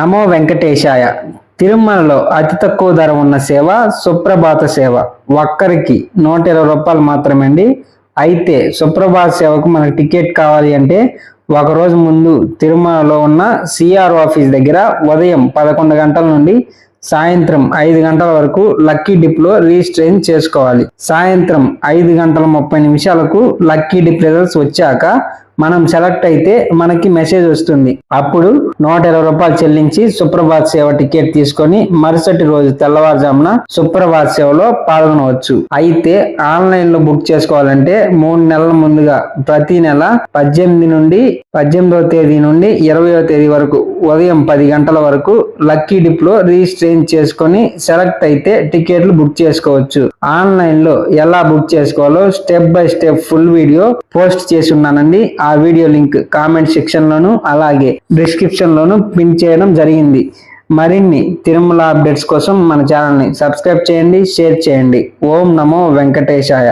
నమో వెంకటేశాయ. తిరుమలలో అతి తక్కువ ధర ఉన్న సేవ సుప్రభాత సేవ. ఒక్కరికి నూట ఇరవై రూపాయలు మాత్రమే అండి అయితే సుప్రభాత సేవకు మనకు టికెట్ కావాలి అంటే ఒక రోజు ముందు తిరుమలలో ఉన్న సిఆర్ ఆఫీస్ దగ్గర ఉదయం పదకొండు గంటల నుండి సాయంత్రం ఐదు గంటల వరకు లక్కీ డిప్లో రిజిస్ట్రేషన్ చేసుకోవాలి. సాయంత్రం ఐదు గంటల ముప్పై నిమిషాలకు లక్కీ డిప్ రిజల్ట్స్ వచ్చాక మనం సెలెక్ట్ అయితే మనకి మెసేజ్ వస్తుంది. అప్పుడు నూట ఇరవై రూపాయలు చెల్లించి సుప్రభాత్ సేవ టికెట్ తీసుకొని మరుసటి రోజు తెల్లవారుజామున సుప్రభాత్ సేవలో పాల్గొనవచ్చు. అయితే ఆన్లైన్లో బుక్ చేసుకోవాలంటే మూడు నెలల ముందుగా ప్రతి నెల పద్దెనిమిది నుండి పద్దెనిమిదవ తేదీ నుండి ఇరవయో తేదీ వరకు ఉదయం పది గంటల వరకు లక్కీ డిప్లో రిజిస్ట్రేషన్ చేసుకొని సెలెక్ట్ అయితే టికెట్లు బుక్ చేసుకోవచ్చు. ఆన్లైన్లో ఎలా బుక్ చేసుకోవాలో step by step full video post చేసి ఉన్నానండి. ఆ ఆ వీడియో లింక్ కామెంట్ సెక్షన్లోను అలాగే డిస్క్రిప్షన్లోను పిన్ చేయడం జరిగింది. మరిన్ని తిరుమల అప్డేట్స్ కోసం మన ఛానల్ని సబ్స్క్రైబ్ చేయండి షేర్ చేయండి. ఓం నమో వెంకటేశాయ.